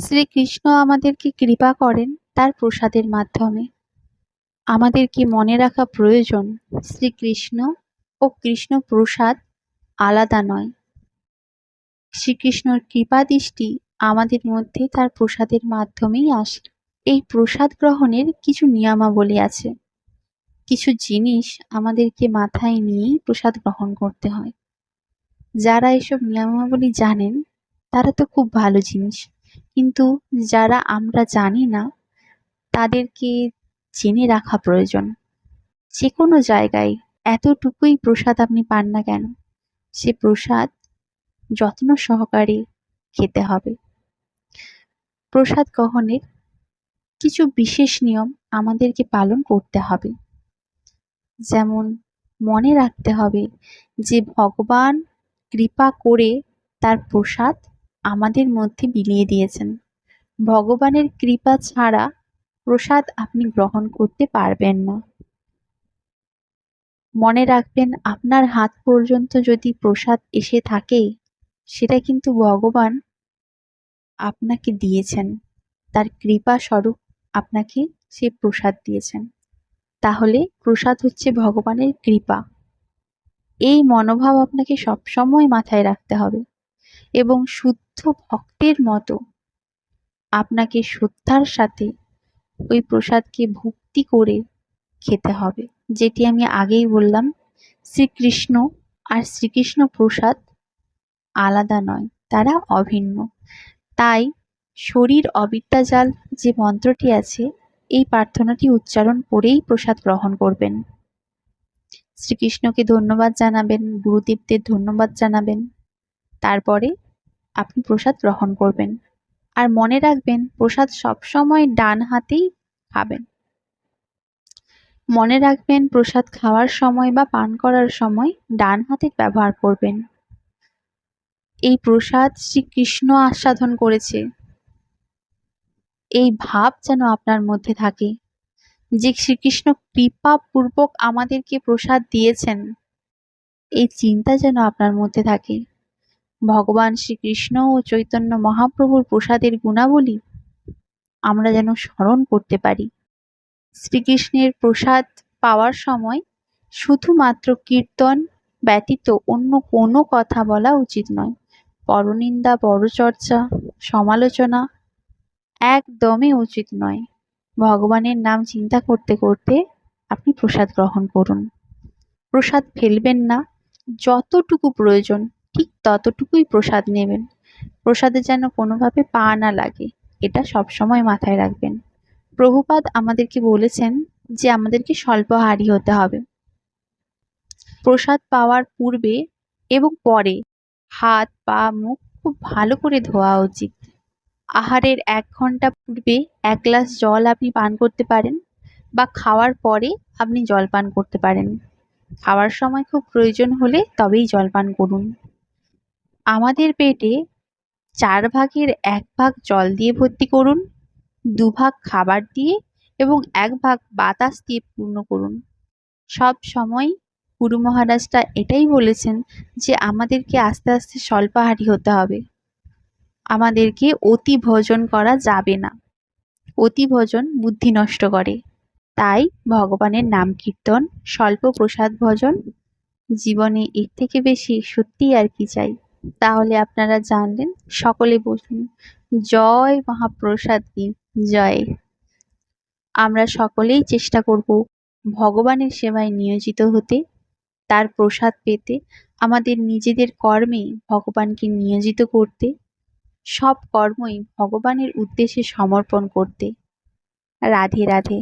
শ্রীকৃষ্ণ আমাদেরকে কৃপা করেন তার প্রসাদের মাধ্যমে। আমাদেরকে মনে রাখা প্রয়োজন? শ্রীকৃষ্ণ ও কৃষ্ণ প্রসাদ আলাদা নয়। শ্রীকৃষ্ণর কৃপা দৃষ্টি আমাদের মধ্যে তার প্রসাদের মাধ্যমেই আসে। এই প্রসাদ গ্রহণের কিছু নিয়মাবলী আছে। কিছু জিনিস আমাদেরকে মাথায় নিয়েই প্রসাদ গ্রহণ করতে হয়। যারা এসব নিয়মাবলী জানেন, তারা তো খুব ভালো জিনিস। কিন্তু যারা আমরা জানি না, তাদেরকে জেনে রাখা প্রয়োজন। যে কোনো জায়গায় এতটুকুই প্রসাদ আপনি পান না কেন, সে প্রসাদ যত্ন সহকারে খেতে হবে। প্রসাদ গ্রহণের কিছু বিশেষ নিয়ম আমাদেরকে পালন করতে হবে। যেমন, মনে রাখতে হবে যে ভগবান কৃপা করে তার প্রসাদ আমাদের মধ্যে বিলিয়ে দিয়েছেন। ভগবানের কৃপা ছাড়া প্রসাদ আপনি গ্রহণ করতে পারবেন না। মনে রাখবেন, আপনার হাত পর্যন্ত যদি প্রসাদ এসে থাকে, সেটা কিন্তু ভগবান আপনাকে দিয়েছেন। তার কৃপা স্বরূপ আপনাকে সে প্রসাদ দিয়েছেন। তাহলে প্রসাদ হচ্ছে ভগবানের কৃপা। এই মনোভাব আপনাকে সবসময় মাথায় রাখতে হবে। এবং শুদ্ধ ভক্তের মতো। আপনাকে শ্রদ্ধার সাথে ওই প্রসাদকে ভক্তি করে খেতে হবে। যেটি আমি আগেই বললাম, শ্রীকৃষ্ণ আর শ্রীকৃষ্ণ প্রসাদ আলাদা নয়, তারা অভিন্ন। তাই শরীর অবিদ্যাজাল যে মন্ত্রটি আছে, এই প্রার্থনাটি উচ্চারণ করেই প্রসাদ গ্রহণ করবেন। শ্রীকৃষ্ণকে ধন্যবাদ জানাবেন, গুরুদেবদের ধন্যবাদ জানাবেন। তারপরে আপনি প্রসাদ গ্রহণ করবেন। আর মনে রাখবেন, প্রসাদ সবসময় ডান হাতেই খাবেন। মনে রাখবেন, প্রসাদ খাওয়ার সময় বা পান করার সময় ডান হাতের ব্যবহার করবেন। এই প্রসাদ শ্রীকৃষ্ণ আস্বাদন করেছে। এই ভাব যেন আপনার মধ্যে থাকে যে শ্রীকৃষ্ণ কৃপা পূর্বক আমাদেরকে প্রসাদ দিয়েছেন। এই চিন্তা যেন আপনার মধ্যে থাকে। ভগবান শ্রীকৃষ্ণ ও চৈতন্য মহাপ্রভুর প্রসাদের গুণাবলী আমরা যেন স্মরণ করতে পারি। শ্রীকৃষ্ণের প্রসাদ পাওয়ার সময় শুধুমাত্র কীর্তন ব্যতীত অন্য কোনো কথা বলা উচিত নয়। পরনিন্দা, পরচর্চা, সমালোচনা একদমই উচিত নয়। ভগবানের নাম চিন্তা করতে করতে আপনি প্রসাদ গ্রহণ করুন। প্রসাদ ফেলবেন না। যতটুকু প্রয়োজন ঠিক ততটুকুই প্রসাদ নেবেন। প্রসাদে যেন কোনোভাবে পা না লাগে, এটা সবসময় মাথায় রাখবেন। প্রভুপাদ আমাদেরকে বলেছেন যে আমাদেরকে স্বল্পহারী হতে হবে। প্রসাদ পাওয়ার পূর্বে এবং পরে হাত, পা, মুখ খুব ভালো করে ধোয়া উচিত। আহারের এক ঘণ্টা পূর্বে এক গ্লাস জল আপনি পান করতে পারেন বা খাওয়ার পরে আপনি জল পান করতে পারেন। খাওয়ার সময় খুব প্রয়োজন হলে তবেই জল পান করুন। আমাদের পেটে চার ভাগের এক ভাগ জল দিয়ে ভর্তি করুন দুভাগ খাবার দিয়ে এবং এক ভাগ বাতাস দিয়ে পূর্ণ করুন। সব সময় গুরু মহারাজটা এটাই বলেছেন যে আমাদেরকে আস্তে আস্তে স্বল্পাহারী হতে হবে। আমাদেরকে অতি ভোজন করা যাবে না। অতি ভোজন বুদ্ধি নষ্ট করে। তাই ভগবানের নাম কীর্তন, স্বল্প প্রসাদ ভজন, জীবনে এর থেকে বেশি সত্যিই আর কি চাই। তাহলে আপনারা জানলেন, সকলে বসুন জয় মহাপ্রসাদ কি? জয়। আমরা সকলেই চেষ্টা করব ভগবানের সেবায় নিয়োজিত হতে, তার প্রসাদ পেতে, আমাদের নিজেদের কর্মে ভগবানকে নিয়োজিত করতে, সব কর্মই ভগবানের উদ্দেশ্যে সমর্পণ করতে। রাধে রাধে।